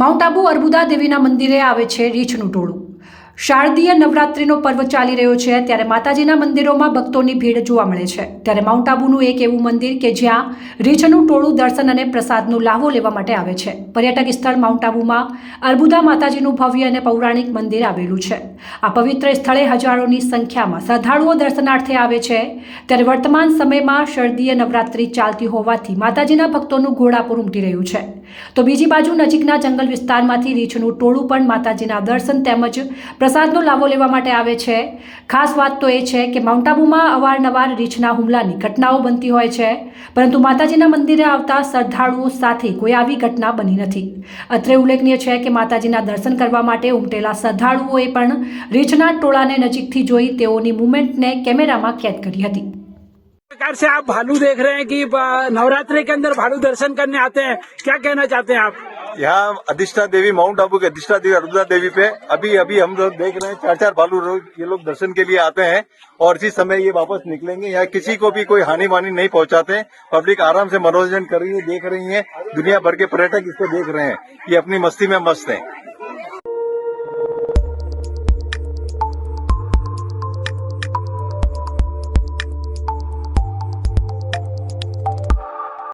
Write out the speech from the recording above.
Mount Abu Arbuda દેવીના મંદિરે આવે છે રીછનું ટોળું. શારદીય નવરાત્રિનો પર્વ ચાલી રહ્યો છે, ત્યારે માતાજીના મંદિરોમાં ભક્તોની ભીડ જોવા મળે છે. ત્યારે માઉન્ટ આબુનું એક એવું મંદિર કે જ્યાં રીછનું ટોળું દર્શન અને પ્રસાદનો લાહવો લેવા માટે આવે છે. પર્યટક સ્થળ માઉન્ટ આબુમાં અર્બુદા માતાજીનું ભવ્ય અને પૌરાણિક મંદિર આવેલું છે. આ પવિત્ર સ્થળે હજારોની સંખ્યામાં શ્રદ્ધાળુઓ દર્શનાર્થે આવે છે. ત્યારે વર્તમાન સમયમાં શારદીય નવરાત્રિ ચાલતી હોવાથી માતાજીના ભક્તોનું ઘોડાપુર ઉમટી રહ્યું છે. તો બીજી બાજુ નજીકના જંગલ વિસ્તારમાંથી રીછનું ટોળું પણ માતાજીના દર્શન તેમજ પ્રસાદનો લાભો લેવા માટે આવે છે ખાસ વાત તો એ છે કે માઉન્ટ આબુમાં અવારનવાર રીછના હુમલાની ઘટનાઓ બનતી હોય છે પરંતુ માતાજીના મંદિરે આવતા શ્રદ્ધાળુઓ સાથે કોઈ આવી ઘટના બની નથી અત્રે ઉલ્લેખનીય છે કે માતાજીના દર્શન કરવા માટે ઉમટેલા શ્રદ્ધાળુઓએ પણ રીછના ટોળાને નજીકથી જોઈ તેઓની મુવમેન્ટને કેમેરામાં કેદ કરી હતી प्रकार से आप भालू देख रहे हैं कि अ, नवरात्रि के अंदर भालू दर्शन करने आते हैं क्या कहना चाहते हैं आप यहाँ अधिष्ठा देवी, माउंट आबू के अधिष्ठा देवी अरुदा देवी पे अभी अभी हम लोग देख रहे हैं चार चार भालू लोग ये लोग दर्शन के लिए आते हैं और इसी समय ये वापस निकलेंगे। यहाँ किसी को भी कोई हानि वानी नहीं पहुंचाते। पब्लिक आराम से मनोरंजन कर रही है, देख रही है। दुनिया भर के पर्यटक इसको देख रहे हैं। ये अपनी मस्ती में मस्त है।